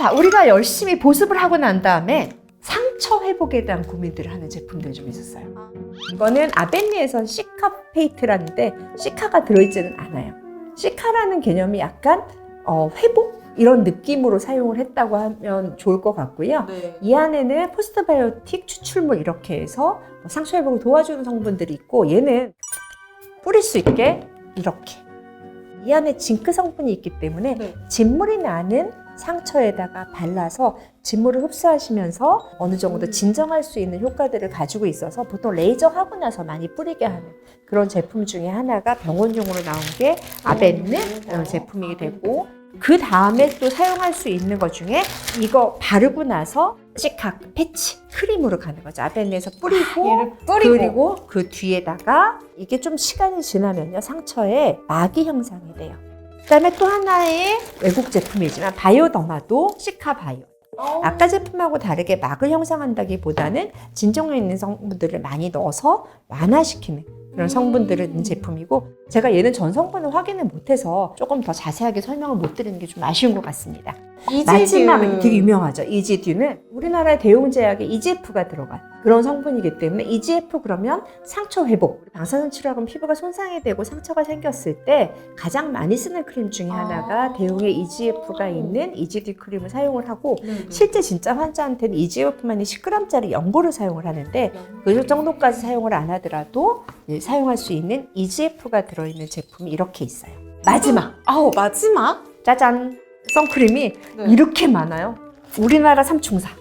자, 우리가 열심히 보습을 하고 난 다음에 상처 회복에 대한 고민들을 하는 제품들이 좀 있었어요. 이거는 아벤리에선 시카페이트라는데 시카가 들어있지는 않아요. 시카라는 개념이 약간 어, 회복 이런 느낌으로 사용을 했다고 하면 좋을 것 같고요. 네. 이 안에는 포스트바이오틱 추출물 이렇게 해서 뭐 상처 회복을 도와주는 성분들이 있고 얘는 뿌릴 수 있게 이렇게 이 안에 징크 성분이 있기 때문에 네. 진물이 나는 상처에다가 발라서 진물을 흡수하시면서 어느 정도 음. 진정할 수 있는 효과들을 가지고 있어서 보통 레이저 하고 나서 많이 뿌리게 하는 그런 제품 중에 하나가 병원용으로 나온 게 아벤느 어, 제품이 되고 그 다음에 또 사용할 수 있는 것 중에 이거 바르고 나서 시카 패치 크림으로 가는 거죠. 아벤느에서 뿌리고 얘를 뿌리고. 그리고 그 뒤에다가 이게 좀 시간이 지나면요 상처에 막이 형성이 돼요. 그다음에 또 하나의 외국 제품이지만 바이오더마도 시카 바이오. 어. 아까 제품하고 다르게 막을 형성한다기보다는 진정에 있는 성분들을 많이 넣어서 완화시키는 그런 성분들을 넣은 제품이고 제가 얘는 전 성분을 확인을 못해서 조금 더 자세하게 설명을 못 드리는 게 좀 아쉬운 것 같습니다. 마지막에 되게 유명하죠. 이지듀는 우리나라의 대용제약에 EGF가 들어간 그런 성분이기 때문에 EGF 그러면 상처 회복. 방사선 치료하면 피부가 손상이 되고 상처가 생겼을 때 가장 많이 쓰는 크림 중에 하나가 아. 대용에 EGF가 있는 이지듀 크림을 사용을 하고 네. 실제 진짜 환자한테는 EGF만이 10g짜리 연고를 사용을 하는데 그 정도까지 사용을 안 하더라도 예, 사용할 수 있는 EGF가 들어있는 제품이 이렇게 있어요. 마지막 아우 마지막 짜잔 선크림이 네. 이렇게 많아요. 우리나라 삼총사가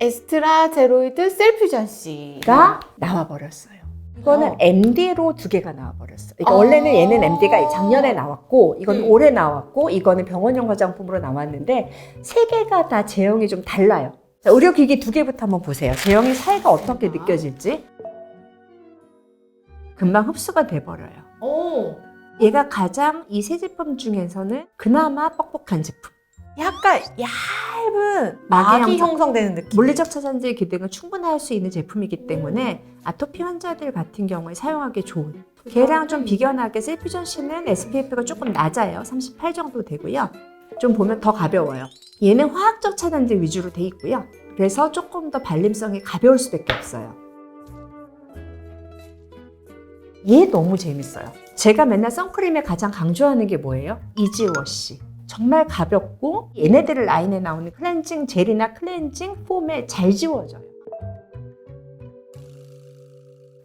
에스트라 제로이드 셀퓨전시가 나와 버렸어요. 이거는 어. MD로 두 개가 나와 버렸어요. 그러니까 아. 원래는 얘는 MD가 작년에 나왔고 이건 음. 올해 나왔고 이거는 병원용 화장품으로 나왔는데 세 개가 다 제형이 좀 달라요. 자, 의료기기 두 개부터 한번 보세요. 제형의 차이가 어떻게 아. 느껴질지 금방 흡수가 돼 버려요. 오. 얘가 가장 이 세 제품 중에서는 그나마 뻑뻑한 제품. 약간 얇은 막이 막이 형성- 형성되는 느낌. 물리적 차단제 기능을 충분히 할 수 있는 제품이기 때문에 아토피 환자들 같은 경우에 사용하기 좋은. 걔랑 좀 비견하게 셀퓨전 C는 SPF가 조금 낮아요. 38 정도 되고요. 좀 보면 더 가벼워요. 얘는 화학적 차단제 위주로 돼 있고요. 그래서 조금 더 발림성이 가벼울 수밖에 없어요 얘 너무 재밌어요 제가 맨날 선크림에 가장 강조하는 게 뭐예요? 이지워시 정말 가볍고 얘네들 라인에 나오는 클렌징 젤이나 클렌징 폼에 잘 지워져요.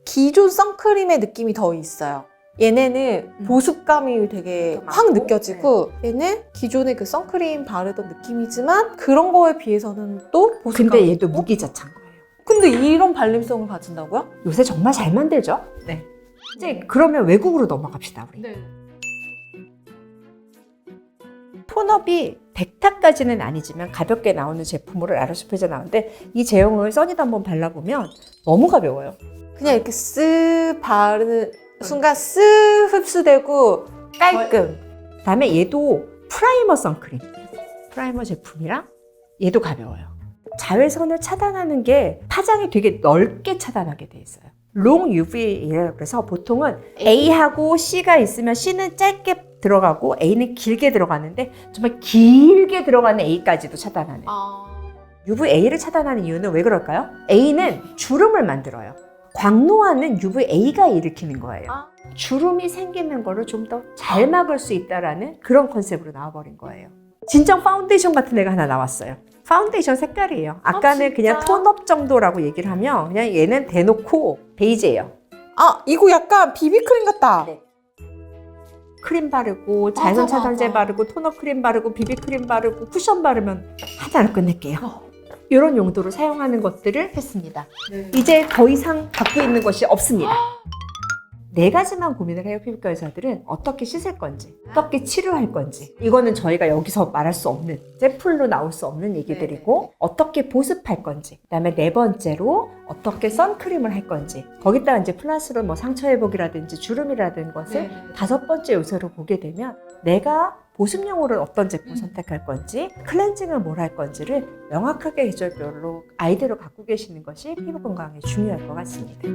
기존 선크림의 느낌이 더 있어요. 얘네는 음. 보습감이 되게 더확 느껴지고 얘는 기존의 그 선크림 바르던 느낌이지만 그런 거에 비해서는 또 보습감. 근데 얘도 무기자찬 거예요. 근데 이런 발림성을 가진다고요? 요새 정말 잘 만들죠? 네. 이제 그러면 외국으로 넘어갑시다 우리. 네. 톤업이 100타까지는 아니지만 가볍게 나오는 제품으로 아로스페자 나오는데 이 제형을 써니도 한번 발라보면 너무 가벼워요. 그냥 이렇게 쓱 바르는 순간 쓱 흡수되고 깔끔. 그다음에 얘도 프라이머 선크림. 프라이머 제품이랑 얘도 가벼워요. 자외선을 차단하는 게 파장이 되게 넓게 차단하게 돼 있어요. 롱 UV라고 그래서 보통은 A하고 C가 있으면 C는 짧게 들어가고 A는 길게 들어가는데 정말 길게 들어가는 A까지도 차단하는. 아. UVA를 차단하는 이유는 왜 그럴까요? A는 주름을 만들어요. 광노화는 UVA가 일으키는 거예요. 아. 주름이 생기는 거를 좀 더 잘 막을 수 있다라는 그런 컨셉으로 나와버린 거예요. 진정 파운데이션 같은 애가 하나 나왔어요. 파운데이션 색깔이에요. 아까는 그냥 진짜요? 톤업 정도라고 얘기를 하면 그냥 얘는 대놓고 베이지예요. 아 이거 약간 비비크림 같다. 네. 크림 바르고 자외선 맞아, 차단제 맞아. 바르고 톤업 크림 바르고 비비크림 바르고 쿠션 바르면 하나로 끝낼게요. 어. 이런 용도로 사용하는 것들을 했습니다. 네. 이제 더 이상 갖고 있는 것이 없습니다. 네 가지만 고민을 해요, 피부과 의사들은. 어떻게 씻을 건지, 어떻게 치료할 건지. 이거는 저희가 여기서 말할 수 없는, 샘플로 나올 수 없는 얘기들이고, 어떻게 보습할 건지. 그 다음에 네 번째로, 어떻게 선크림을 할 건지. 거기다가 이제 플러스로 뭐 상처 회복이라든지 주름이라든 것을 네. 다섯 번째 요소로 보게 되면 내가 보습용으로 어떤 제품 선택할 건지 클렌징을 뭘 할 건지를 명확하게 계절별로 아이디어를 갖고 계시는 것이 피부 건강에 중요할 것 같습니다.